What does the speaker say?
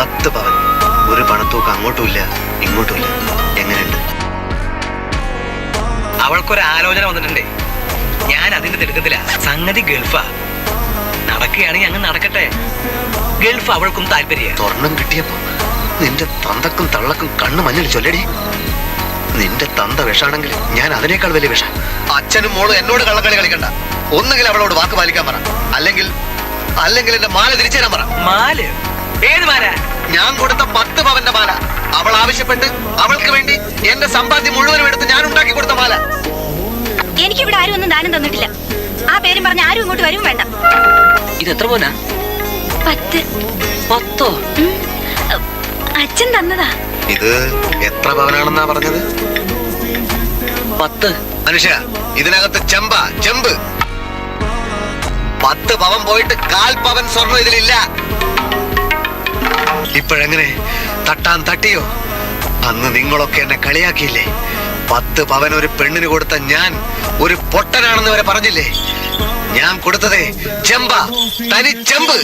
പത്ത് പവൻ. ഒരു പണത്തൂക്ക് അങ്ങോട്ടുമില്ല ഇങ്ങോട്ടുമില്ല. എങ്ങനെയുണ്ട്? അവൾക്കൊരു ആലോചന വന്നിട്ടുണ്ടേ. ഞാൻ അതിന്റെ തിടുക്കത്തില. സംഗതി ഗൾഫാ. നടക്കുകയാണെങ്കിൽ അങ്ങ് നടക്കട്ടെ. ഗൾഫ് അവൾക്കും താല്പര്യ സ്വർണം കിട്ടിയപ്പോ നിന്റെ തന്തക്കും തള്ളക്കും കണ്ണു മഞ്ഞൾ ചൊല്ലടി. നിന്റെ തന്ത വിഷാണെങ്കിൽ ഞാൻ അതിനേക്കാൾ വലിയ വിഷ. അച്ഛനും മോളും എന്നോട് കള്ളക്കളി കളിക്കണ്ട. ഒന്നുകിൽ അവളോട് വാക്ക് പാലിക്കാൻ പറ. അല്ലെങ്കിൽ അല്ലെങ്കിൽ എന്റെ മാല തിരിച്ചു തരാൻ പറ. മാൽ? ഏത് മാല ഞാൻ കൊടുത്ത പത്ത് പവന്റെ മാല അവൾ ആവശ്യപ്പെട്ട് അവൾക്ക് വേണ്ടി എന്റെ സമ്പാദ്യം മുഴുവനും എടുത്ത് ഞാൻ ഉണ്ടാക്കി കൊടുത്ത മാല എനിക്കിവിടെ ആരും ഒന്നും ദാനം തന്നിട്ടില്ല. ആ പേരും പറഞ്ഞ ആരും ഇങ്ങോട്ട് വരും വേണ്ട. ഇത് എത്ര പോനാ പത്ത്? പത്തോ അച്ഛൻ തന്നതാ. ഇത് എത്ര പവനാണെന്നാ പറഞ്ഞത്? പത്ത്. മനുഷ്യ ഇതിനകത്ത് ചെമ്പ ചെമ്പ്. പത്ത് പവൻ പോയിട്ട് കാൽ പവൻ സ്വർണം ഇതിലില്ല. ഇപ്പോഴെങ്ങനെ? തട്ടാൻ തട്ടിയോ? അന്ന് നിങ്ങളൊക്കെ എന്നെ കളിയാക്കിയില്ലേ? പത്ത് പവൻ ഒരു പെണ്ണിന് കൊടുത്ത ഞാൻ ഒരു പൊട്ടനാണെന്ന് വരെ പറഞ്ഞില്ലേ? ഞാൻ കൊടുത്തതേ ചെമ്പ തനി ചെമ്പ്.